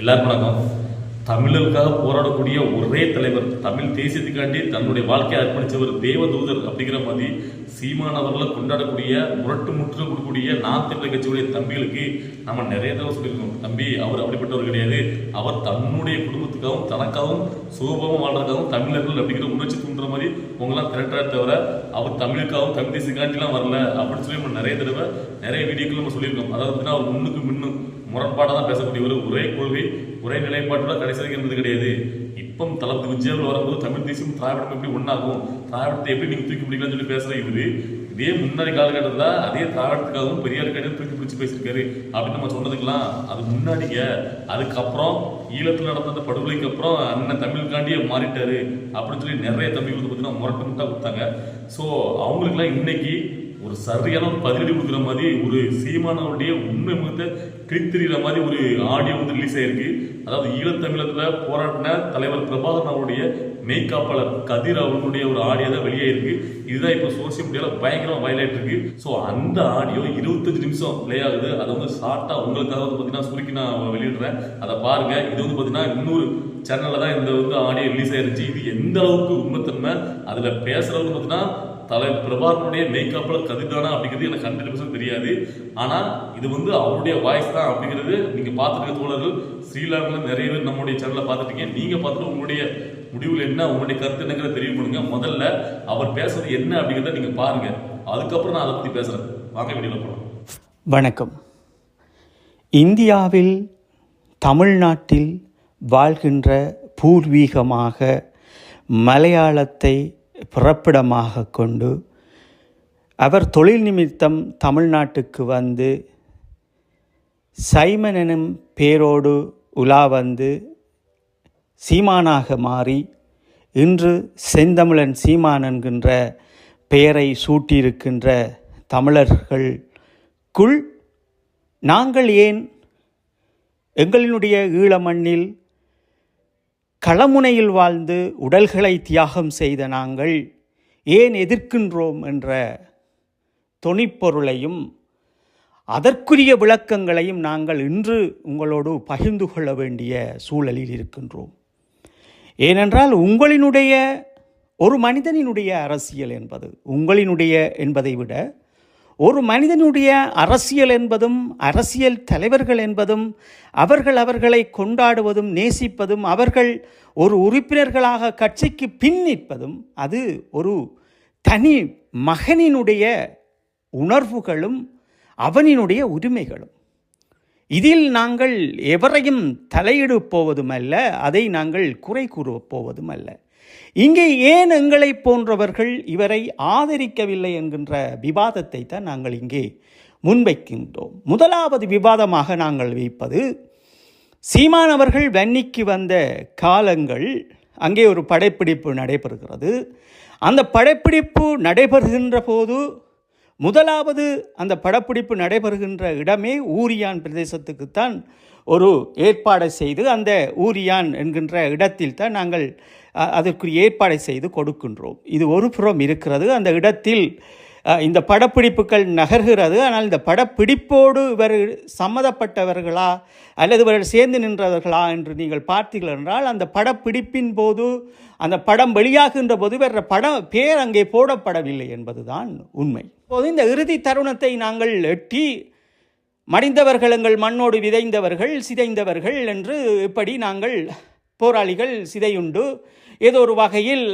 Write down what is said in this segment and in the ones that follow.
எல்லாருக்கும் வணக்கம். தமிழருக்காக போராடக்கூடிய ஒரே தலைவர் தமிழ் தேசியத்துக்காண்டி தன்னுடைய வாழ்க்கையை அர்ப்பணித்தவர் தேவதூதர் அப்படிங்கிற மாதிரி சீமான் அவர்களை கொண்டாடக்கூடிய முரட்டு முற்று கொடுக்கக்கூடிய நான் தமிழர் கட்சியுடைய தம்பிகளுக்கு நம்ம நிறைய தடவை சொல்லியிருக்கோம். தம்பி அவர் அப்படிப்பட்டவர் கிடையாது. அவர் தன்னுடைய குடும்பத்துக்காகவும் தனக்காகவும் சுகபமாக வாழ்றதுக்காகவும் தமிழர்கள் அப்படிங்கிற உணர்ச்சி தூண்டுற மாதிரி உங்களாம் திரட்டா தவிர அவர் தமிழுக்காகவும் தமிழ் தேசியக்காண்டிலாம் வரல அப்படின்னு சொல்லி நம்ம நிறைய தடவை நிறைய வீடியோக்கள் நம்ம சொல்லியிருக்கோம். அதாவது பார்த்தீங்கன்னா அவர் முன்னுக்கு முன்னும். முரண்பாடாக தான் பேசக்கூடியவர் ஒரே கொள்கை ஒரே நிலைப்பாட்டோட கடைசி இருந்தது கிடையாது. இப்போ தளபதி விஜயாவில் வரும்போது தமிழ் தேசியம் திராவிடம் எப்படி ஒன்றாகும் திராவிடத்தை எப்படி நீங்கள் தூக்கி பிடிக்கலாம்னு சொல்லி பேசுகிற இவர் இதே முன்னாடி காலகட்டத்தில் அதே திராவிடத்துக்காகவும் பெரியார் கையில் தூக்கி பிடிச்சி பேசியிருக்காரு. அப்படின்னு நம்ம சொன்னதுக்கெல்லாம் அது முன்னாடிங்க. அதுக்கப்புறம் ஈழத்தில் நடந்த அந்த படுகொலைக்கு அப்புறம் அண்ணன் தமிழுக்காண்டியே மாறிட்டாரு அப்படின்னு சொல்லி நிறைய தமிழ் வந்து பார்த்தீங்கன்னா முரட்டு முட்டாக கொடுத்தாங்க. ஸோ அவங்களுக்குலாம் இன்னைக்கு ஒரு சரியான ஒரு பதிலடி கொடுக்குற மாதிரி ஒரு சீமானவருடைய உண்மை முகத்தை கிழித்தெறிகிற மாதிரி ஒரு ஆடியோ வந்து ரிலீஸ் ஆயிருக்கு. அதாவது ஈழத்தமிழத்தில் போராடின தலைவர் பிரபாகரன் அவருடைய மெய்காப்பாளர் கதிர் அவர்களுடைய ஒரு ஆடியோ தான் வெளியாயிருக்கு. இதுதான் இப்போ சோசியல் மீடியாவில் பயங்கரமாக வயலாயிட்டு இருக்கு ஸோ அந்த ஆடியோ இருபத்தஞ்சு நிமிஷம் பிளே ஆகுது. அதை வந்து ஷார்ட்டாக உங்களுக்காக வந்து பார்த்தீங்கன்னா சுருக்கி நான் வெளியிடுறேன். அதை பாருங்க. இது வந்து பார்த்தீங்கன்னா இன்னொரு சேனலில் தான் இந்த வந்து ஆடியோ ரிலீஸ் ஆயிருச்சு இது எந்த அளவுக்கு உண்மைத்தன்மை? அதில் பேசுறவங்க பார்த்தீங்கன்னா தலை பிரபாகரனுடைய மேக்கப்பில் கதிதானா அப்படிங்கிறது எனக்கு ஹண்ட்ரட் பர்சன்ட் தெரியாது. ஆனால் இது வந்து அவருடைய வாய்ஸ் தான் அப்படிங்கிறது நீங்கள் பார்த்துருக்க தோழர்கள் ஸ்ரீலங்கில் நிறைய பேர் நம்முடைய சேனலில் பார்த்துட்டீங்க நீங்கள் பார்த்துட்டு உங்களுடைய முடிவில் என்ன உங்களுடைய கருத்து என்னங்கிறத தெரிவு பண்ணுங்க முதல்ல அவர் பேசுறது என்ன அப்படிங்கிறத நீங்கள் பாருங்கள் அதுக்கப்புறம் நான் அதை பற்றி பேசுகிறேன் வாங்க வீடியோவில் போகலாம் வணக்கம். இந்தியாவில் தமிழ்நாட்டில் வாழ்கின்ற பூர்வீகமாக மலையாளத்தை பிறப்பிடமாக கொண்டு அவர் தொழில் நிமித்தம் தமிழ்நாட்டுக்கு வந்து சைமன் எனும் பேரோடு உலா வந்து சீமானாக மாறி இன்று செந்தமிழன் சீமான் என்கின்ற பெயரை சூட்டியிருக்கின்ற தமிழர்களுக்குள் நாங்கள் ஏன் எங்களினுடைய ஈழமண்ணில் களமுனையில் வாழ்ந்து உடல்களை தியாகம் செய்த நாங்கள் ஏன் எதிர்க்கின்றோம் என்ற தொனிப்பொருளையும் அதற்குரிய விளக்கங்களையும் நாங்கள் இன்று உங்களோடு பகிர்ந்து கொள்ள வேண்டிய சூழலில் இருக்கின்றோம். ஏனென்றால் உங்களினுடைய ஒரு மனிதனினுடைய அரசியல் என்பது உங்களினுடைய என்பதை விட ஒரு மனிதனுடைய அரசியல் என்பதும் அரசியல் தலைவர்கள் என்பதும் அவர்கள் அவர்களை கொண்டாடுவதும் நேசிப்பதும் அவர்கள் ஒரு உறுப்பினர்களாக கட்சிக்கு பின் நிற்பதும் அது ஒரு தனி மகனினுடைய உணர்வுகளும் அவனினுடைய உரிமைகளும். இதில் நாங்கள் எவரையும் தலையிடு போவதும் அல்ல அதை நாங்கள் குறை கூறப் போவதும் அல்ல இங்கே ஏன் எங்களை போன்றவர்கள் இவரை ஆதரிக்கவில்லை என்கின்ற விவாதத்தை தான் நாங்கள் இங்கே முன்வைக்கின்றோம். முதலாவது விவாதமாக நாங்கள் வைப்பது சீமான் அவர்கள் வன்னிக்கு வந்த காலங்கள் அங்கே ஒரு படைப்பிடிப்பு நடைபெறுகிறது. அந்த படைப்பிடிப்பு நடைபெறுகின்ற போது முதலாவது அந்த படப்பிடிப்பு நடைபெறுகின்ற இடமே ஊரியான் பிரதேசத்துக்குத்தான் ஒரு ஏற்பாடை செய்து அந்த ஊரியான் என்கின்ற இடத்தில் தான் நாங்கள் அதற்குரிய ஏற்பாடை செய்து கொடுக்கின்றோம். இது ஒரு புறம் இருக்கிறது. அந்த இடத்தில் இந்த படப்பிடிப்புகள் நகர்கிறது. ஆனால் இந்த படப்பிடிப்போடு இவர் சம்மதப்பட்டவர்களா அல்லது இவர்கள் சேர்ந்து நின்றவர்களா என்று நீங்கள் பார்த்தீர்கள் என்றால் அந்த படப்பிடிப்பின் போது அந்த படம் வெளியாகின்ற போது வேற படம் பேர் அங்கே போடப்படவில்லை என்பதுதான் உண்மை. இப்போது இந்த இறுதி தருணத்தை நாங்கள் எட்டி மடிந்தவர்கள் எங்கள் மண்ணோடு விதைந்தவர்கள் சிதைந்தவர்கள் என்று இப்படி நாங்கள் போராளிகள் சிதையுண்டு ஏதோ ஒரு வகையில்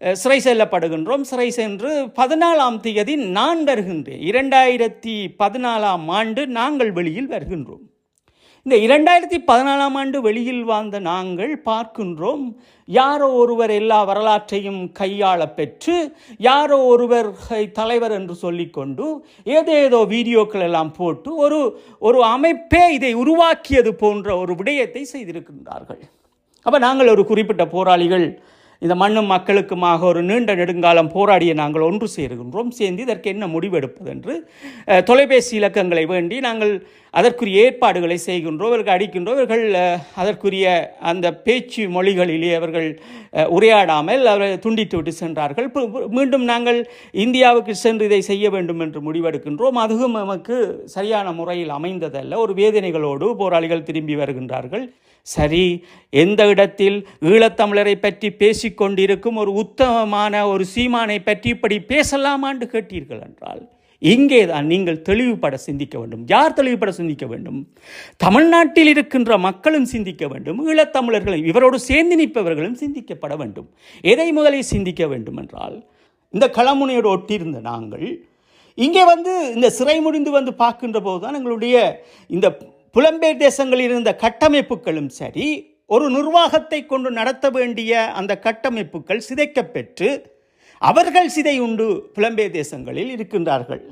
சிறை செல்லப்படுகின்றோம். சிறை சென்று பதினாலாம் தேதி நான் வருகின்றேன். இரண்டாயிரத்தி பதினாலாம் ஆண்டு நாங்கள் வெளியில் வருகின்றோம். இந்த இரண்டாயிரத்தி பதினாலாம் ஆண்டு வெளியில் வாழ்ந்த நாங்கள் பார்க்கின்றோம் யாரோ ஒருவர் எல்லா வரலாற்றையும் கையாள பெற்று யாரோ ஒருவர் தலைவர் என்று சொல்லிக்கொண்டு ஏதேதோ வீடியோக்கள் எல்லாம் போட்டு ஒரு ஒரு அமைப்பே இதை உருவாக்கியது போன்ற ஒரு விடயத்தை செய்திருக்கின்றார்கள். அப்போ நாங்கள் ஒரு குறிப்பிட்ட போராளிகள் இந்த மண்ணும் மக்களுக்குமாக ஒரு நீண்ட நெடுங்காலம் போராடிய நாங்கள் ஒன்று சேருகின்றோம். சேர்ந்து இதற்கு என்ன முடிவெடுப்பது என்று தொலைபேசி இலக்கங்களை வேண்டி நாங்கள் அதற்குரிய ஏற்பாடுகளை செய்கின்றோம். இவர்கள் அடிக்கின்றோம். இவர்கள் அதற்குரிய அந்த பேச்சு மொழிகளிலே அவர்கள் உரையாடாமல் அவரை துண்டித்து விட்டு சென்றார்கள். மீண்டும் நாங்கள் இந்தியாவுக்கு சென்று இதை செய்ய வேண்டும் என்று முடிவெடுக்கின்றோம். அதுவும் நமக்கு சரியான முறையில் அமைந்ததல்ல. ஒரு வேதனைகளோடு போராளிகள் திரும்பி வருகின்றார்கள். சரி எந்த இடத்தில் ஈழத்தமிழரை பற்றி பேசிக்கொண்டிருக்கும் ஒரு உத்தமமான ஒரு சீமானை பற்றி இப்படி பேசலாமான்னு கேட்டீர்கள் என்றால் இங்கே தான் நீங்கள் தெளிவுபட சிந்திக்க வேண்டும். யார் தெளிவுபட சிந்திக்க வேண்டும்? தமிழ்நாட்டில் இருக்கின்ற மக்களும் சிந்திக்க வேண்டும் ஈழத்தமிழர்களும் இவரோடு சேர்ந்து நிற்பவர்களும் சிந்திக்கப்பட வேண்டும். எதை முதலில் சிந்திக்க வேண்டும் என்றால் இந்த களமுனையோடு ஒட்டியிருந்த நாங்கள் இங்கே வந்து இந்த சிறை முடிந்து வந்து பார்க்கின்ற போது தான் எங்களுடைய இந்த புலம்பெயர் தேசங்களில் இருந்த கட்டமைப்புகளும் சரி ஒரு நிர்வாகத்தை கொண்டு நடத்த வேண்டிய அந்த கட்டமைப்புகள் சிதைக்கப்பெற்று அவர்கள் சிதை உண்டு புலம்பெயர் தேசங்களில் இருக்கின்றார்கள்.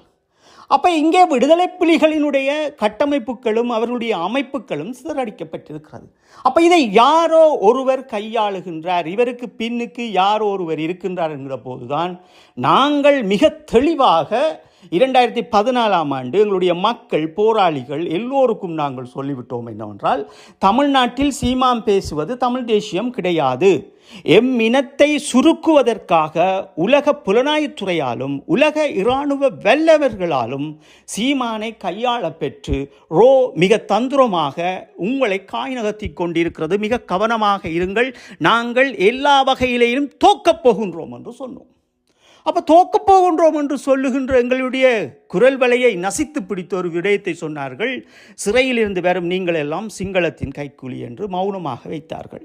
அப்போ இங்கே விடுதலை புலிகளினுடைய கட்டமைப்புகளும் அவர்களுடைய அமைப்புகளும் சிதறடிக்கப்பட்டிருக்கிறது. அப்போ இதை யாரோ ஒருவர் கையாளுகின்றார் இவருக்கு பின்னுக்கு யாரோ ஒருவர் இருக்கின்றார் என்கிற போதுதான் நாங்கள் மிக தெளிவாக இரண்டாயிரத்தி பதினாலாம் ஆண்டு எங்களுடைய மக்கள் போராளிகள் எல்லோருக்கும் நாங்கள் சொல்லிவிட்டோம் என்னவென்றால் தமிழ்நாட்டில் சீமாம் பேசுவது தமிழ் தேசியம் கிடையாது. எம் இனத்தை சுருக்குவதற்காக உலக புலனாய்த்துறையாலும் உலக இராணுவ வல்லவர்களாலும் சீமானை கையாள பெற்று ரோ மிக தந்திரமாக உங்களை காய் நகர்த்தி கொண்டிருக்கிறது. மிக கவனமாக இருங்கள். நாங்கள் எல்லா வகையிலேயும் தோக்கப் போகின்றோம் என்று சொன்னோம். அப்போ தோக்கப் போகின்றோம் என்று சொல்லுகின்ற எங்களுடைய குரல் வலையை நசித்து பிடித்த ஒரு விடயத்தை சொன்னார்கள். சிறையில் இருந்து வரும் நீங்கள் எல்லாம் சிங்களத்தின் கைக்கூலி என்று மௌனமாக வைத்தார்கள்.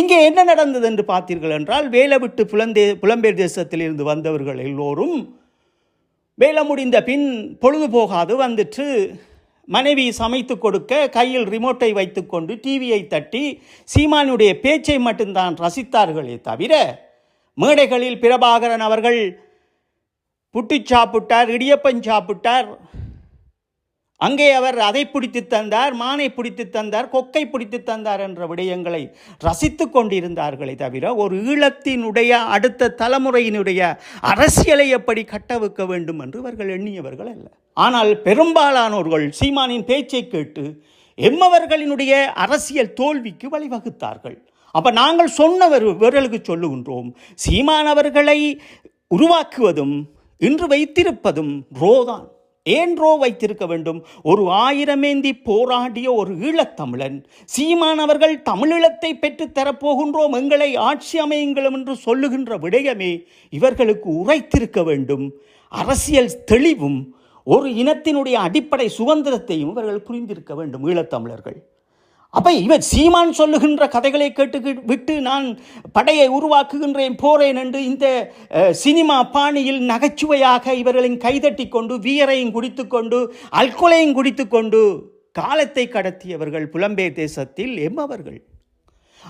இங்கே என்ன நடந்தது என்று பார்த்தீர்கள் என்றால் வேலை விட்டு புலந்தே புலம்பெயர் தேசத்தில் இருந்து வந்தவர்கள் எல்லோரும் வேலை முடிந்த பின் பொழுது போகாது வந்துட்டு மனைவி சமைத்து கொடுக்க கையில் ரிமோட்டை வைத்துக்கொண்டு டிவியை தட்டி சீமானுடைய பேச்சை மட்டும்தான் ரசித்தார்களே தவிர மேடைகளில் பிரபாகரன் அவர்கள் புட்டி சாப்பிட்டார் இடியப்பன் சாப்பிட்டார். அங்கே அவர் அதை பிடித்து தந்தார் மானை பிடித்து தந்தார் கொக்கை பிடித்து தந்தார் என்ற விடயங்களை ரசித்து கொண்டிருந்தார்களே தவிர ஒரு ஈழத்தினுடைய அடுத்த தலைமுறையினுடைய அரசியலை எப்படி கட்டவிக்க வேண்டும் என்று இவர்கள் எண்ணியவர்கள் அல்ல. ஆனால் பெரும்பாலானோர்கள் சீமானின் பேச்சை கேட்டு எம்மவர்களினுடைய அரசியல் தோல்விக்கு வழிவகுத்தார்கள். அப்ப நாங்கள் சொன்னவர் இவர்களுக்கு சொல்லுகின்றோம். சீமானவர்களை உருவாக்குவதும் இன்று வைத்திருப்பதும் ரோதான். ஏன் ரோ வைத்திருக்க வேண்டும்? ஒரு ஆயிரமேந்தி போராடிய ஒரு ஈழத்தமிழன். சீமானவர்கள் தமிழீழத்தை பெற்றுத் தரப்போகின்றோம் எங்களை ஆட்சி அமையுங்களும் என்று சொல்லுகின்ற விடயமே இவர்களுக்கு உரைத்திருக்க வேண்டும். அரசியல் தெளிவும் ஒரு இனத்தினுடைய அடிப்படை சுதந்திரத்தையும் இவர்கள் புரிந்திருக்க வேண்டும் ஈழத்தமிழர்கள். அப்போ இவர் சீமான் சொல்லுகின்ற கதைகளை கேட்டு விட்டு நான் படையை உருவாக்குகின்றேன் போறேன் என்று இந்த சினிமா பாணியில் நகைச்சுவையாக இவர்களின் கைதட்டி கொண்டு வீயரையும் குடித்துக்கொண்டு அல்கொலையும் குடித்துக்கொண்டு காலத்தை கடத்தியவர்கள் புலம்பெயர் தேசத்தில் எம்மவர்கள்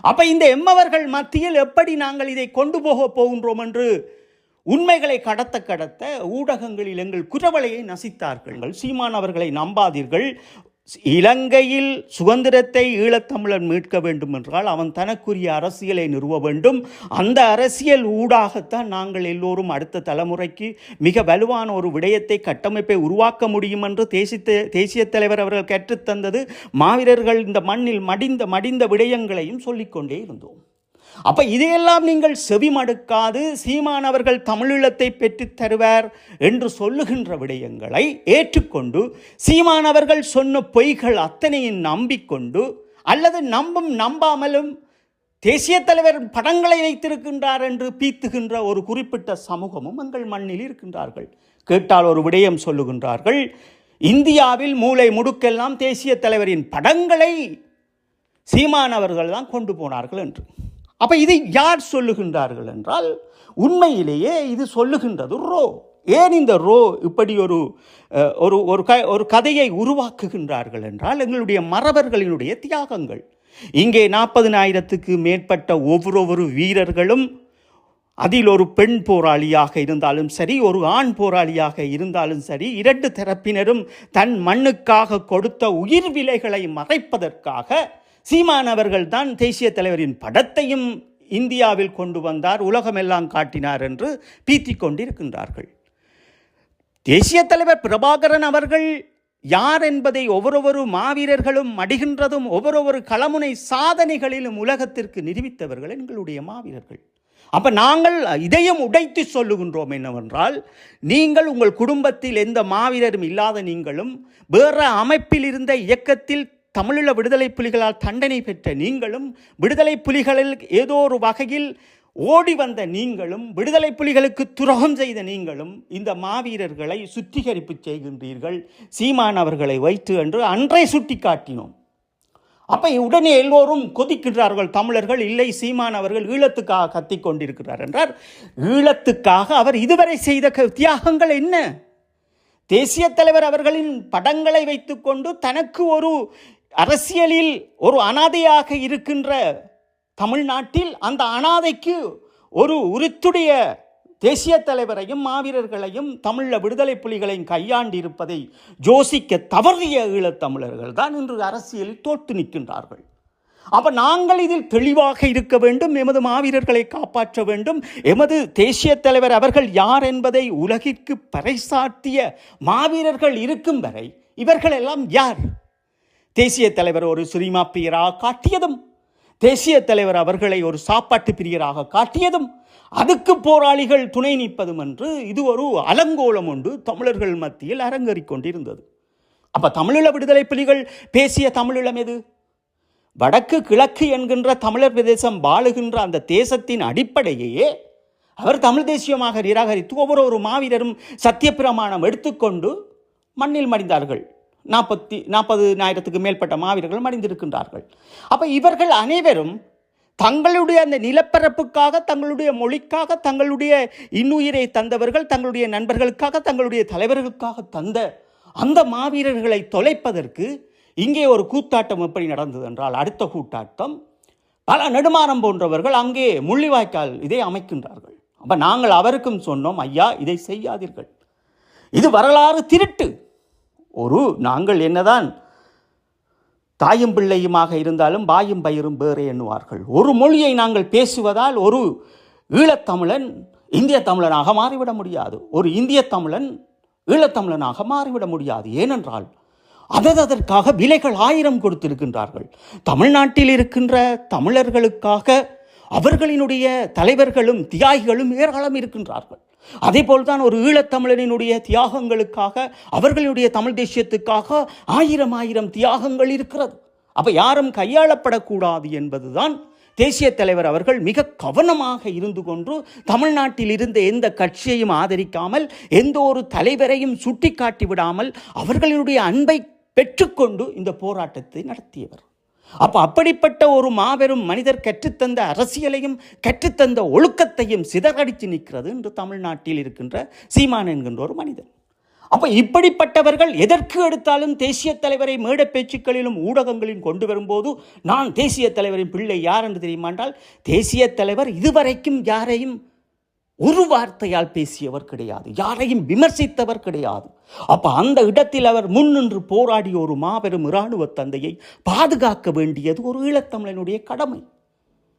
அப்ப இந்த எம்மவர்கள் மத்தியில் எப்படி நாங்கள் இதை கொண்டு போக போகின்றோம் என்று உண்மைகளை கடத்த கடத்த ஊடகங்களில் எங்கள் குரவலையை நசித்தார்கள். சீமான் அவர்களை நம்பாதீர்கள். இலங்கையில் சுதந்திரத்தை ஈழத்தமிழன் மீட்க வேண்டும் என்றால் அவன் தனக்குரிய அரசியலை நிறுவ வேண்டும். அந்த அரசியல் ஊடாகத்தான் நாங்கள் எல்லோரும் அடுத்த தலைமுறைக்கு மிக வலுவான ஒரு விடயத்தை கட்டமைப்பை உருவாக்க முடியும் என்று தேசிய தேசிய தலைவர் அவர்கள் கற்றுத்தந்தது மாவீரர்கள் இந்த மண்ணில் மடிந்த மடிந்த விடயங்களையும் சொல்லிக்கொண்டே இருந்தோம். அப்போ இதையெல்லாம் நீங்கள் செவிமடுக்காது மடுக்காது சீமானவர்கள் தமிழீழத்தை பெற்றுத் தருவார் என்று சொல்லுகின்ற விடயங்களை ஏற்றுக்கொண்டு சீமானவர்கள் சொன்ன பொய்கள் அத்தனையும் நம்பிக்கொண்டு அல்லது நம்பும் நம்பாமலும் தேசிய தலைவர் படங்களை வைத்திருக்கின்றார் என்று பீத்துகின்ற ஒரு குறிப்பிட்ட சமூகமும் எங்கள் மண்ணில் இருக்கின்றார்கள். கேட்டால் ஒரு விடயம் சொல்லுகின்றார்கள் இந்தியாவில் மூளை முடுக்கெல்லாம் தேசிய தலைவரின் படங்களை சீமானவர்கள் தான் கொண்டு போனார்கள் என்று. அப்போ இதை யார் சொல்லுகின்றார்கள் என்றால் உண்மையிலேயே இது சொல்லுகின்றது ரோ. ஏன் இந்த ரோ இப்படி ஒரு ஒரு ஒரு க ஒரு கதையை உருவாக்குகின்றார்கள் என்றால் எங்களுடைய மறவர்களினுடைய தியாகங்கள். இங்கே நாற்பதினாயிரத்துக்கு மேற்பட்ட ஒவ்வொரு வீரர்களும் அதில் ஒரு பெண் போராளியாக இருந்தாலும் சரி ஒரு ஆண் போராளியாக இருந்தாலும் சரி இரண்டு தரப்பினரும் தன் மண்ணுக்காக கொடுத்த உயிர் விலைகளை மறைப்பதற்காக சீமான் அவர்கள் தான் தேசிய தலைவரின் படத்தையும் இந்தியாவில் கொண்டு வந்தார் உலகமெல்லாம் காட்டினார் என்று பீத்தி கொண்டிருக்கின்றார்கள். தேசிய தலைவர் பிரபாகரன் அவர்கள் யார் என்பதை ஒவ்வொரு மாவீரர்களும் அடிகின்றதும் ஒவ்வொரு களமுனை சாதனைகளிலும் உலகத்திற்கு நிரூபித்தவர்கள் எங்களுடைய மாவீரர்கள். அப்ப நாங்கள் இதையும் உடைத்து சொல்லுகின்றோம் என்னவென்றால் நீங்கள் உங்கள் குடும்பத்தில் எந்த மாவீரரும் இல்லாத நீங்களும் வேற அமைப்பில் இருந்த இயக்கத்தில் தமிழீழ விடுதலை புலிகளால் தண்டனை பெற்ற நீங்களும் விடுதலை புலிகளில் ஏதோ ஒரு வகையில் ஓடி வந்த நீங்களும் விடுதலை புலிகளுக்கு துரோகம் செய்த நீங்களும் இந்த மாவீரர்களை சுத்திகரிப்பு செய்கின்றீர்கள். சீமான் அவர்களை வைத்து என்று அன்றை சுட்டிக்காட்டினோம். அப்போ உடனே எல்லோரும் கொதிக்கின்றார்கள். தமிழர்கள் இல்லை சீமான் அவர்கள் ஈழத்துக்காக கத்திக் கொண்டிருக்கிறார் என்றார். ஈழத்துக்காக அவர் இதுவரை செய்த க- தியாகங்கள் என்ன? தேசிய தலைவர் அவர்களின் படங்களை வைத்துக்கொண்டு தனக்கு ஒரு அரசியலில் ஒரு அனாதையாக இருக்கின்ற தமிழ்நாட்டில் அந்த அனாதைக்கு ஒரு உருத்துடைய தேசிய தலைவரையும் மாவீரர்களையும் தமிழ விடுதலை புலிகளையும் கையாண்டிருப்பதை ஜோசிக்க தவறிய ஈழத்தமிழர்கள் தான் இன்று அரசியலில் தோற்று நிற்கின்றார்கள். அப்ப நாங்கள் இதில் தெளிவாக இருக்க வேண்டும் எமது மாவீரர்களை காப்பாற்ற வேண்டும். எமது தேசிய தலைவர் அவர்கள் யார் என்பதை உலகிற்கு பறைசாற்றிய மாவீரர்கள் இருக்கும் வரை இவர்கள் எல்லாம் யார்? தேசிய தலைவர் ஒரு சினிமா பிரியராக காட்டியதும் தேசிய தலைவர் அவர்களை ஒரு சாப்பாட்டு பிரியராக காட்டியதும் அதுக்கு போராளிகள் துணை நிற்பதும் என்று இது ஒரு அலங்கோலம் உண்டு தமிழர்கள் மத்தியில் அரங்கேறிக் கொண்டிருந்தது. தமிழீழ விடுதலை புலிகள் பேசிய தமிழீழம் எது? வடக்கு கிழக்கு என்கின்ற தமிழர் பிரதேசம் வாழுகின்ற அந்த தேசத்தின் அடிப்படையே அவர் தமிழ் தேசியமாக நிராகரித்து ஒவ்வொரு ஒரு மாவீரரும் சத்தியப்பிரமாணம் எடுத்துக்கொண்டு மண்ணில் மடிந்தார்கள். நாற்பத்தி நாற்பது ஆயிரத்துக்கு மேற்பட்ட மாவீரர்கள் மடிந்திருக்கின்றார்கள். அப்போ இவர்கள் அனைவரும் தங்களுடைய அந்த நிலப்பரப்புக்காக தங்களுடைய மொழிக்காக தங்களுடைய இன்னுயிரை தந்தவர்கள் தங்களுடைய நண்பர்களுக்காக தங்களுடைய தலைவர்களுக்காக தந்த அந்த மாவீரர்களை தொலைப்பதற்கு இங்கே ஒரு கூத்தாட்டம் எப்படி நடந்தது என்றால் அடுத்த கூட்டாட்டம் பல நெடுமாறம் போன்றவர்கள் அங்கே முள்ளிவாய்க்கால் இதை அமைக்கின்றார்கள். அப்போ நாங்கள் அவருக்கும் சொன்னோம் ஐயா இதை செய்யாதீர்கள். இது வரலாறு திருட்டு. ஒரு நாங்கள் என்னதான் தாயும் பிள்ளையுமாக இருந்தாலும் பாயும் பயிரும் வேறு எண்ணுவார்கள். ஒரு மொழியை நாங்கள் பேசுவதால் ஒரு ஈழத்தமிழன் இந்திய தமிழனாக மாறிவிட முடியாது. ஒரு இந்திய தமிழன் ஈழத்தமிழனாக மாறிவிட முடியாது. ஏனென்றால் அதது அதற்காக விலைகள் ஆயிரம் கொடுத்திருக்கின்றார்கள். தமிழ்நாட்டில் இருக்கின்ற தமிழர்களுக்காக அவர்களினுடைய தலைவர்களும் தியாகிகளும் ஏராளம் இருக்கின்றார்கள். அதே போல்தான் ஒரு ஈழத்தமிழனினுடைய தியாகங்களுக்காக அவர்களுடைய தமிழ் தேசியத்துக்காக ஆயிரம் ஆயிரம் தியாகங்கள் இருக்கிறது. அப்ப யாரும் கையாளப்படக்கூடாது என்பதுதான் தேசிய தலைவர் அவர்கள் மிக கவனமாக இருந்து கொண்டு தமிழ்நாட்டில் இருந்த எந்த கட்சியையும் ஆதரிக்காமல் எந்த ஒரு தலைவரையும் சுட்டிக்காட்டி விடாமல் அவர்களுடைய அன்பை பெற்றுக்கொண்டு இந்த போராட்டத்தை நடத்தியவர். அப்போ அப்படிப்பட்ட ஒரு மாபெரும் மனிதர் கற்றுத்தந்த அரசியலையும் கற்றுத்தந்த ஒழுக்கத்தையும் சிதறடித்து நிற்கிறது என்று தமிழ்நாட்டில் இருக்கின்ற சீமான் என்கின்ற ஒரு மனிதன். அப்போ இப்படிப்பட்டவர்கள் எதற்கு எடுத்தாலும் தேசிய தலைவரை மேடை பேச்சுக்களிலும் ஊடகங்களிலும் கொண்டு வரும்போது நான் தேசிய தலைவரின் பிள்ளை யார் என்று தெரியுமா என்றால் தேசிய தலைவர் இதுவரைக்கும் யாரையும் ஒரு வார்த்தையால் பேசியவர் கிடையாது யாரையும் விமர்சித்தவர் கிடையாது. அப்ப அந்த இடத்தில் அவர் முன்னின்று போராடிய ஒரு மாபெரும் இராணுவ தந்தையை பாதுகாக்க வேண்டியது ஒரு ஈழத்தமிழனுடைய கடமை.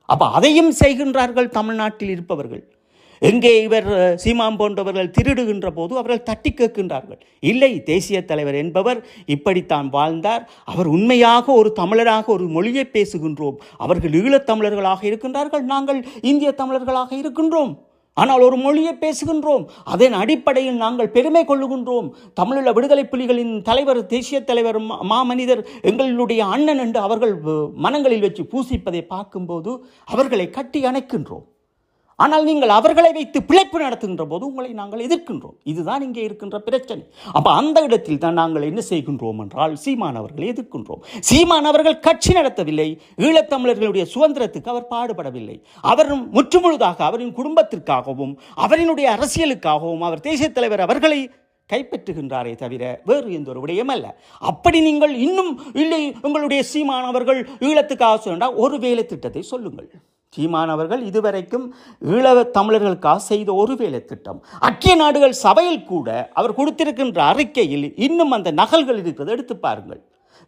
அப்ப அதையும் செய்கின்றார்கள் தமிழ்நாட்டில் இருப்பவர்கள். எங்கே இவர் சீமாம் போன்றவர்கள் திருடுகின்ற போது அவர்கள் தட்டி கேட்கின்றார்கள். இல்லை தேசிய தலைவர் என்பவர் இப்படித்தான் வாழ்ந்தார். அவர் உண்மையாக ஒரு தமிழராக ஒரு மொழியை பேசுகின்றோம். அவர்கள் ஈழத்தமிழர்களாக இருக்கின்றார்கள். நாங்கள் இந்திய தமிழர்களாக இருக்கின்றோம். ஆனால் ஒரு மொழியை பேசுகின்றோம். அதன் அடிப்படையில் நாங்கள் பெருமை கொள்ளுகின்றோம். தமிழீழ விடுதலை புலிகளின் தலைவர் தேசிய தலைவர் மா- மாமனிதர் எங்களுடைய அண்ணன் என்று அவர்கள் மனங்களில் வச்சு பூசிப்பதை பார்க்கும்போது அவர்களை கட்டி அணைக்கின்றோம். ஆனால் நீங்கள் அவர்களை வைத்து பிழைப்பு நடத்துகின்ற போது உங்களை நாங்கள் எதிர்க்கின்றோம். இதுதான் இங்கே இருக்கின்ற பிரச்சனை. அப்போ அந்த இடத்தில் தான் நாங்கள் என்ன செய்கின்றோம் என்றால் சீமான் அவர்களை எதிர்க்கின்றோம். சீமான் அவர்கள் கட்சி நடத்தவில்லை. ஈழத்தமிழர்களுடைய சுதந்திரத்துக்கு அவர் பாடுபடவில்லை. அவர் முற்றுமுழுதாக அவரின் குடும்பத்திற்காகவும் அவரினுடைய அரசியலுக்காகவும் அவர் தேசிய தலைவர் அவர்களை கைப்பற்றுகின்றாரே தவிர வேறு எந்த ஒரு விடயம் அல்ல. அப்படி நீங்கள் இன்னும் இல்லை உங்களுடைய சீமானவர்கள் ஈழத்துக்காக சொன்னால் ஒரு வேலை திட்டத்தை சொல்லுங்கள். சீமான் அவர்கள் இதுவரைக்கும் ஈழ தமிழர்களுக்காக செய்த ஒரு வேலை திட்டம். அக்கிய நாடுகள் சபையில் கூட அவர் கொடுத்திருக்கின்ற அறிக்கையில் இன்னும் அந்த நகல்கள் இருக்கிறது. எடுத்து பாருங்கள்.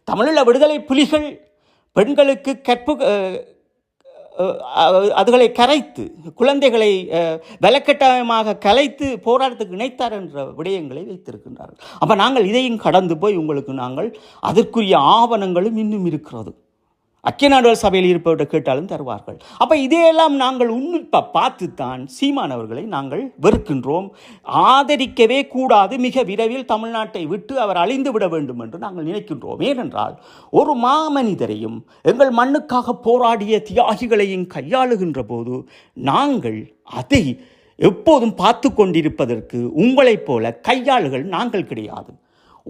தமிழீழ விடுதலை புலிகள் பெண்களுக்கு கற்பு அதுகளை கரைத்து குழந்தைகளை அஹ், வலக்கட்டாயமாக கலைத்து போராட்டத்துக்கு இணைத்தார் என்ற விடயங்களை வைத்திருக்கின்றார்கள். அப்போ நாங்கள் இதையும் கடந்து போய் உங்களுக்கு நாங்கள் அதற்குரிய ஆவணங்களும் இன்னும் இருக்கிறது. ஐக்கிய நாடுகள் சபையில் இருப்பவர்கிட்ட கேட்டாலும் தருவார்கள். அப்போ இதையெல்லாம் நாங்கள் உன்னிப்பாக பார்த்துத்தான் சீமானவர்களை நாங்கள் வெறுக்கின்றோம். ஆதரிக்கவே கூடாது மிக விரைவில் தமிழ்நாட்டை விட்டு அவர் அழிந்து விட வேண்டும் என்று நாங்கள் நினைக்கின்றோம். ஏனென்றால் ஒரு மாமனிதரையும் எங்கள் மண்ணுக்காக போராடிய தியாகிகளையும் கையாளுகின்ற போது நாங்கள் அதை எப்போதும் பார்த்து கொண்டிருப்பதற்கு உங்களைப் போல கையாளுகள் நாங்கள் கிடையாது.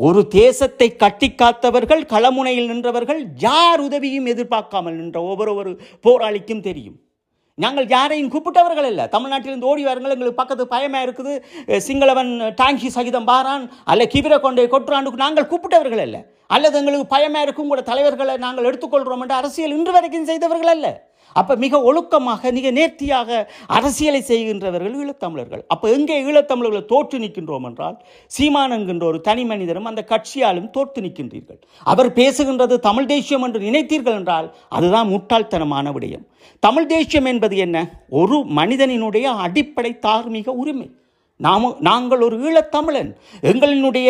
ஒரு தேசத்தை கட்டி காத்தவர்கள் களமுனையில் நின்றவர்கள் யார் உதவியும் எதிர்பார்க்காமல் நின்ற ஒவ்வொரு ஒரு போராளிக்கும் தெரியும். நாங்கள் யாரையும் கூப்பிட்டவர்கள் இல்லை தமிழ்நாட்டிலிருந்து ஓடி வாருங்கள் எங்களுக்கு பக்கத்து பயமாக இருக்குது. சிங்களவன் டாங்கி சகிதம் பாரான் அல்ல கிபிர கொண்டே கொட்டுறாண்டுக்கு நாங்கள் கூப்பிட்டவர்கள் அல்ல. அல்லது எங்களுக்கு பயமாக இருக்கும் கூட தலைவர்களை நாங்கள் எடுத்துக்கொள்கிறோம் என்று அரசியல் இன்று வரைக்கும் செய்தவர்கள் அல்ல. அப்போ மிக ஒழுக்கமாக மிக நேர்த்தியாக அரசியலை செய்கின்றவர்கள் ஈழத்தமிழர்கள். அப்போ எங்கே ஈழத்தமிழர்களை தோற்று நிற்கின்றோம் என்றால் சீமான் என்கின்ற ஒரு தனி மனிதரும் அந்த கட்சியாலும் தோற்று நிற்கின்றீர்கள். அவர் பேசுகின்றது தமிழ் தேசியம் என்று நினைத்தீர்கள் என்றால் அதுதான் முட்டாள்தனமான விடயம். தமிழ் தேசியம் என்பது என்ன? ஒரு மனிதனினுடைய அடிப்படை தார்மீக உரிமை. நாம நாங்கள் ஒரு ஈழத்தமிழன். எங்களினுடைய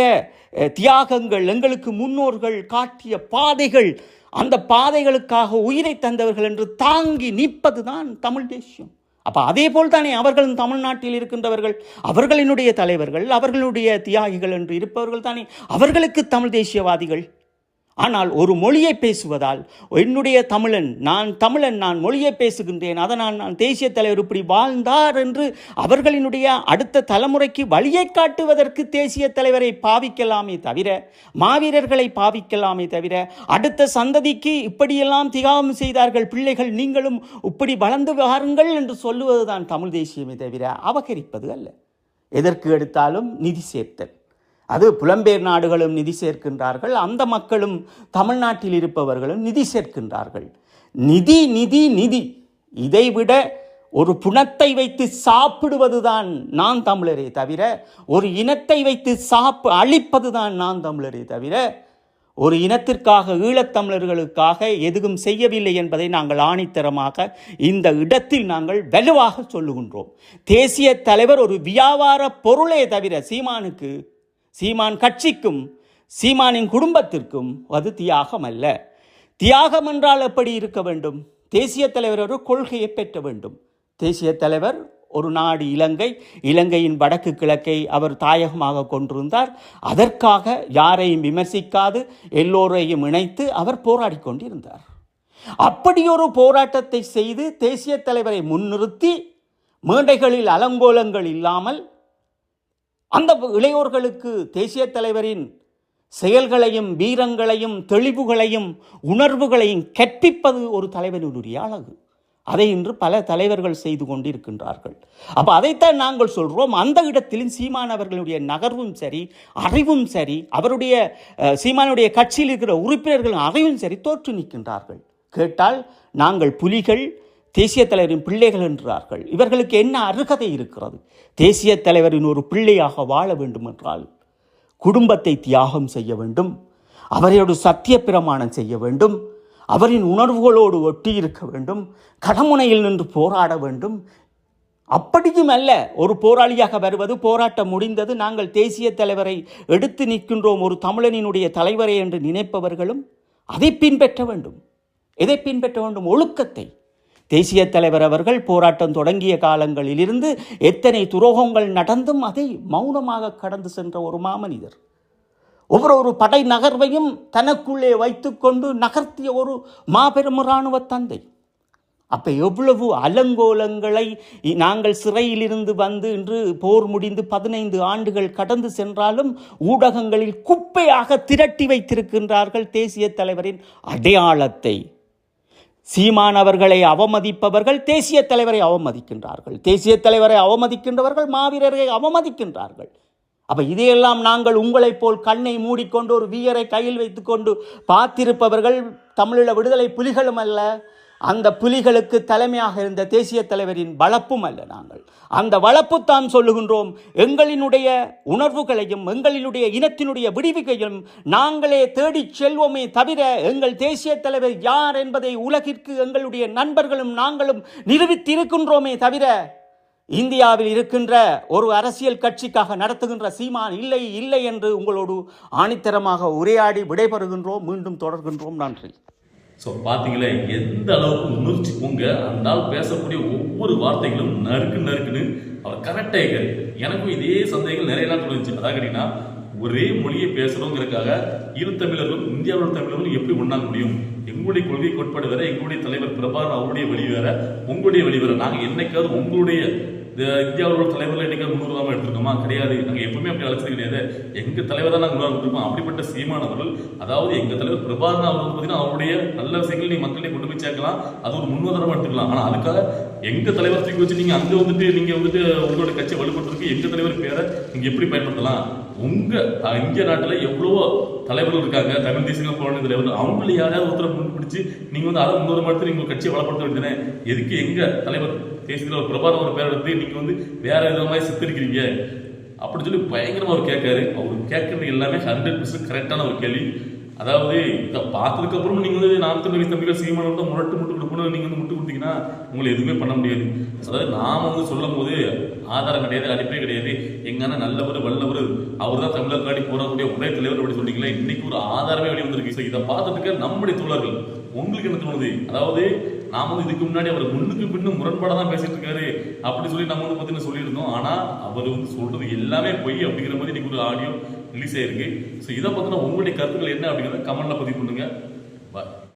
தியாகங்கள் எங்களுக்கு முன்னோர்கள் காட்டிய பாதைகள் அந்த பாதைகளுக்காக உயிரை தந்தவர்கள் என்று தாங்கி நிற்பதுதான் தமிழ் தேசியம். அப்போ அதே போல் தானே அவர்களும் தமிழ்நாட்டில் இருக்கின்றவர்கள். அவர்களினுடைய தலைவர்கள் அவர்களுடைய தியாகிகள் என்று இருப்பவர்கள் தானே. அவர்களுக்கு தமிழ் தேசியவாதிகள். ஆனால் ஒரு மொழியை பேசுவதால் என்னுடைய தமிழன் நான் தமிழன் நான் மொழியை பேசுகின்றேன் அதனால் நான் தேசிய தலைவர் இப்படி வாழ்ந்தார் என்று அவர்களினுடைய அடுத்த தலைமுறைக்கு வழியை காட்டுவதற்கு தேசிய தலைவரை பாவிக்கலாமே தவிர மாவீரர்களை பாவிக்கலாமே தவிர அடுத்த சந்ததிக்கு இப்படியெல்லாம் தியாகம் செய்தார்கள் பிள்ளைகள் நீங்களும் இப்படி வளர்ந்து வாருங்கள் என்று சொல்லுவதுதான் தமிழ் தேசியமே தவிர அபகரிப்பது அல்ல. எதற்கு எடுத்தாலும் நிதி சேர்த்தல். அது புலம்பெயர் நாடுகளும் நிதி சேர்க்கின்றார்கள் அந்த மக்களும் தமிழ்நாட்டில் இருப்பவர்களும் நிதி சேர்க்கின்றார்கள். நிதி நிதி நிதி. இதைவிட ஒரு புணத்தை வைத்து சாப்பிடுவதுதான் நான் தமிழரே தவிர ஒரு இனத்தை வைத்து சாப்பு அழிப்பதுதான் நான் தமிழரே தவிர ஒரு இனத்திற்காக ஈழத்தமிழர்களுக்காக எதுவும் செய்யவில்லை என்பதை நாங்கள் ஆணித்தரமாக இந்த இடத்தில் நாங்கள் வலுவாக சொல்லுகின்றோம். தேசிய தலைவர் ஒரு வியாபார பொருளே தவிர சீமானுக்கு சீமான் கட்சிக்கும் சீமானின் குடும்பத்திற்கும் அது தியாகம் அல்ல தியாகம் என்றால் எப்படி இருக்க வேண்டும்? தேசிய தலைவர் ஒரு கொள்கையை பெற்ற வேண்டும். தேசிய தலைவர் ஒரு நாடு இலங்கை இலங்கையின் வடக்கு கிழக்கை அவர் தாயகமாக கொண்டிருந்தார். அதற்காக யாரையும் விமர்சிக்காது எல்லோரையும் இணைத்து அவர் போராடி கொண்டிருந்தார். அப்படி ஒரு போராட்டத்தை செய்து தேசிய தலைவரை முன்னிறுத்தி மேடைகளில் அலங்கோலங்கள் இல்லாமல் அந்த இளையோர்களுக்கு தேசிய தலைவரின் செயல்களையும் வீரங்களையும் தெளிவுகளையும் உணர்வுகளையும் கற்பிப்பது ஒரு தலைவனுடைய அழகு. அதை இன்று பல தலைவர்கள் செய்து கொண்டிருக்கின்றார்கள். அப்போ அதைத்தான் நாங்கள் சொல்கிறோம் அந்த இடத்திலும் சீமான் அவர்களுடைய நகர்வும் சரி அறிவும் சரி அவருடைய சீமானுடைய கட்சியில் இருக்கிற உறுப்பினர்கள் அறிவும் சரி தோற்று நிற்கின்றார்கள். கேட்டால் நாங்கள் புலிகள் தேசிய தலைவரின் பிள்ளைகள் என்றார்கள். இவர்களுக்கு என்ன அருகதை இருக்கிறது? தேசிய தலைவரின் ஒரு பிள்ளையாக வாழ வேண்டும் என்றால் குடும்பத்தை தியாகம் செய்ய வேண்டும். அவரையோடு சத்திய பிரமாணம் செய்ய வேண்டும். அவரின் உணர்வுகளோடு ஒட்டி இருக்க வேண்டும். கடமுனையில் நின்று போராட வேண்டும். அப்படியும் அல்ல ஒரு போராளியாக வருவது போராட்டம் முடிந்தது நாங்கள் தேசிய தலைவரை எடுத்து நிற்கின்றோம் ஒரு தமிழனினுடைய தலைவரை என்று நினைப்பவர்களும் அதை பின்பற்ற வேண்டும். எதை பின்பற்ற வேண்டும்? ஒழுக்கத்தை. தேசிய தலைவர் அவர்கள் போராட்டம் தொடங்கிய காலங்களிலிருந்து எத்தனை துரோகங்கள் நடந்தும் அதை மௌனமாக கடந்து சென்ற ஒரு மாமனிதர். ஒவ்வொரு ஒரு படை நகர்வையும் தனக்குள்ளே வைத்துக்கொண்டு நகர்த்திய ஒரு மாபெரும் இராணுவ தந்தை. அப்போ எவ்வளவு அலங்கோலங்களை நாங்கள் சிறையிலிருந்து வந்து இன்று போர் முடிந்து பதினைந்து ஆண்டுகள் கடந்து சென்றாலும் ஊடகங்களில் குப்பையாக திரட்டி வைத்திருக்கின்றார்கள் தேசிய தலைவரின் அடையாளத்தை. சீமான் அவர்களை அவமதிப்பவர்கள் தேசிய தலைவரை அவமதிக்கின்றார்கள். தேசிய தலைவரை அவமதிக்கின்றவர்கள் மாவீரரை அவமதிக்கின்றார்கள். அப்போ இதையெல்லாம் நாங்கள் உங்களைப் போல் கண்ணை மூடிக்கொண்டு ஒரு வீரரை கையில் வைத்துக்கொண்டு பார்த்திருப்பவர்கள் தமிழீழ விடுதலை புலிகளும் அல்ல. அந்த புலிகளுக்கு தலைமையாக இருந்த தேசிய தலைவரின் வளப்பும் அல்ல நாங்கள். அந்த வளப்புத்தான் சொல்லுகின்றோம். எங்களினுடைய உணர்வுகளையும் எங்களினுடைய இனத்தினுடைய விடுவிக்கையும் நாங்களே தேடிச் செல்வோமே தவிர எங்கள் தேசிய தலைவர் யார் என்பதை உலகிற்கு எங்களுடைய நண்பர்களும் நாங்களும் நிரூபித்திருக்கின்றோமே தவிர இந்தியாவில் இருக்கின்ற ஒரு அரசியல் கட்சிக்காக நடத்துகின்ற சீமான் இல்லை இல்லை என்று உங்களோடு ஆணித்தரமாக உரையாடி விடைபெறுகின்றோம். மீண்டும் தொடர்கின்றோம். நன்றி. ஸோ பார்த்தீங்களே எந்த அளவுக்கு உணர்ச்சி பொங்க அந்த ஆள் பேசக்கூடிய ஒவ்வொரு வார்த்தைகளும் நறுக்கு நறுக்குன்னு அவர் கரெக்டாக இருக்காரு எனக்கும் இதே சந்தேகங்கள் நிறைய நாள் தோணுச்சு அதான் கேட்டீங்கன்னா ஒரே மொழியை பேசுறோங்கிறதுக்காக இரு தமிழர்களும் இந்தியாவோட தமிழர்களும் எப்படி ஒன்றாக முடியும்? எங்களுடைய கொள்கை கோட்பாடு வேற எங்களுடைய தலைவர் பிரபாகர் அவருடைய வழி வேற உங்களுடைய வழி வேற. நாங்கள் என்னைக்காவது உங்களுடைய இந்த இந்தியாவில் உள்ள தலைவர்கள் என்னைக்காவது முன்னுரிமை எடுத்திருக்கோமா? கிடையாது. நாங்கள் எப்பவுமே அப்படி அழைச்சது கிடையாது. எங்கள் தலைவர் தான் நாங்கள் முன்னுரிமை கொடுப்போம் அப்படிப்பட்ட சீமானவர்கள் அதாவது எங்கள் தலைவர் பிரபாகரன் அவர் பார்த்தீங்கன்னா அவருடைய நல்ல விஷயங்கள் நீ மக்களே கொண்டு போய் சேர்க்கலாம். அது ஒரு முன்னுதாரமாக எடுத்துக்கலாம். ஆனால் அதுக்காக எங்கள் தலைவர் தூக்கி வச்சு நீங்கள் அங்கே வந்துட்டு நீங்கள் வந்துட்டு உங்களோட கட்சியை வலுப்படுத்துறதுக்கு எங்கள் தலைவர் பேரை நீங்கள் எப்படி பயன்படுத்தலாம்? உங்கள் இந்திய நாட்டில் எவ்வளவோ தலைவர்கள் இருக்காங்க. தமிழ் தேசிய போன தலைவர் அவங்கள யாராவது ஒருத்தரை முன் பிடிச்சு வந்து அதை முன்னோர் எடுத்து நீங்கள் கட்சியை வளப்படுத்த வேண்டியதானே எதுக்கு எங்கள் தலைவர் பேசுகிற ஒரு பிரபாரம் ஒரு பேரை எடுத்து நீங்கள் வந்து வேற விதமாக சித்தரிக்கிறீங்க. அப்படின்னு சொல்லி பயங்கரமா அவர் கேட்காரு. அவர் கேட்கறது எல்லாமே ஹண்ட்ரட் பர்சன்ட் கரெக்டான ஒரு கேள்வி. அதாவது இதை பார்த்ததுக்கப்புறம் நீங்கள் வந்து நாம் தமிழ் தம்பிகள் சீமானம் தான் முரட்டு முட்டு கொடுக்கணும் நீங்கள் வந்து முட்டு கொடுத்தீங்கன்னா உங்களை எதுவுமே பண்ண முடியாது. அதாவது நாம வந்து சொல்லும் போது ஆதாரம் கிடையாது அடிப்படை கிடையாது. எங்கன்னா நல்லவர் வல்லவர் அவர் தான் தமிழர் போராடக்கூடிய போறக்கூடிய ஒரே தலைவர் அப்படி சொன்னீங்களா இன்னைக்கு ஒரு ஆதாரமே வெளியே வந்திருக்கு. So இதை பார்த்துட்டு நம்முடைய தோழர்கள் உங்களுக்கு என்ன தோணுது? அதாவது நாம வந்து இதுக்கு முன்னாடி அவர் முன்னுக்கு பின்னும் முரண்பாடாக தான் பேசிட்டு இருக்காரு அப்படி சொல்லி நம்ம வந்து பார்த்தீங்கன்னா சொல்லியிருந்தோம். ஆனா அவர் வந்து சொல்றது எல்லாமே பொய் அப்படிங்கிற மாதிரி இன்னைக்கு ஒரு ஆடியோ ரிலீஸ் ஆயிருக்கு. ஸோ இதை பத்தின உங்களுடைய கருத்துக்கள் என்ன அப்படிங்கிறத கமெண்ட்ல பதிவு பண்ணுங்க.